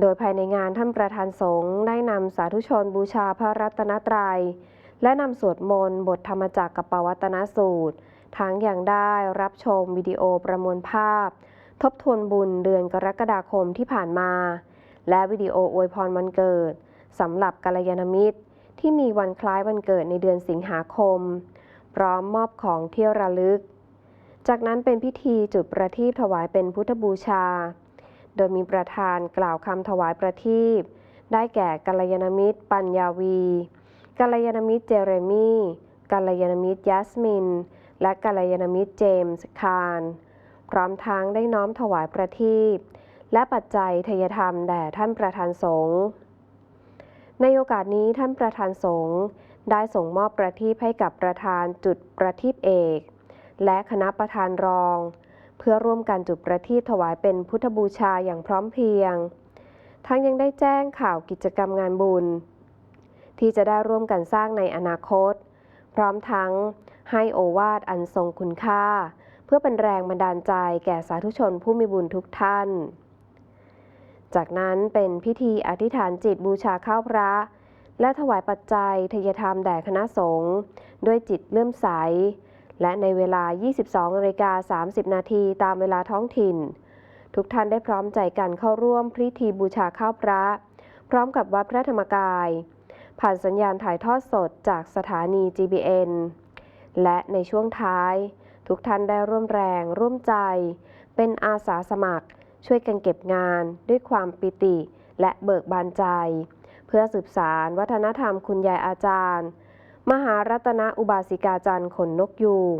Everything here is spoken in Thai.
โดยภายในงานท่านประธานสงฆ์ได้นำสาธุชนบูชาพระรัตนตรัย และนำสวดมนต์บทธรรมจักรกับปวัตนสูตร ทั้งอย่างได้รับชมวิดีโอประมวลภาพ ทบทวนบุญเดือนกรกฎาคมที่ผ่านมา และวิดีโออวยพรวันเกิดสำหรับกัลยาณมิตร ที่มีวันคล้ายวันเกิดในเดือนสิงหาคม พร้อมมอบของเที่ยวระลึก จากนั้นเป็นพิธีจุดประทีปถวายเป็นพุทธบูชา โดยมีประธานกล่าวคำถวายประทีปได้แก่กัลยาณมิตร ปัญญาวี กัลยาณมิตรเจเรมี่กัลยาณมิตรยัสมิน และกัลยาณมิตรเจมส์คาร พร้อมทั้งได้น้อมถวายประทีปและปัจจัยทยธรรมแด่ท่านประธานสงฆ์ในโอกาสนี้ท่านประธานสงฆ์ได้ส่งมอบประทีปให้กับประธานจุดประทีปเอก และคณะประธานรอง เพื่อร่วมกันจุดประทีปถวายเป็นพุทธบูชาอย่างพร้อมเพรียง ทั้งยังได้แจ้งข่าวกิจกรรมงานบุญ ที่จะได้ร่วมกันสร้างในอนาคต พร้อมทั้งให้โอวาทอันทรงคุณค่า เพื่อเป็นแรงบันดาลใจแก่สาธุชนผู้มีบุญทุกท่าน จากนั้นเป็นพิธีอธิษฐานจิตบูชาข้าวพระและถวายปัจจัยทยธรรมแด่คณะสงฆ์ด้วยจิตเลื่อมใส และในเวลา 22นาฬิกา30 นาทีตามเวลาท้องถิ่น ทุกท่านได้พร้อมใจกันเข้าร่วมพิธีบูชาข้าวพระ พร้อมกับวัดพระธรรมกาย ผ่านสัญญาณถ่ายทอดสดจากสถานี GBN และในช่วงท้าย ทุกท่านได้ร่วมแรงร่วมใจ เป็นอาสาสมัคร ช่วยกันเก็บงานด้วยความปิติและเบิกบานใจ เพื่อสืบสารวัฒนธรรมคุณยายอาจารย์ มหารัตนอุบาสิกาจันทร์ขนนกยูง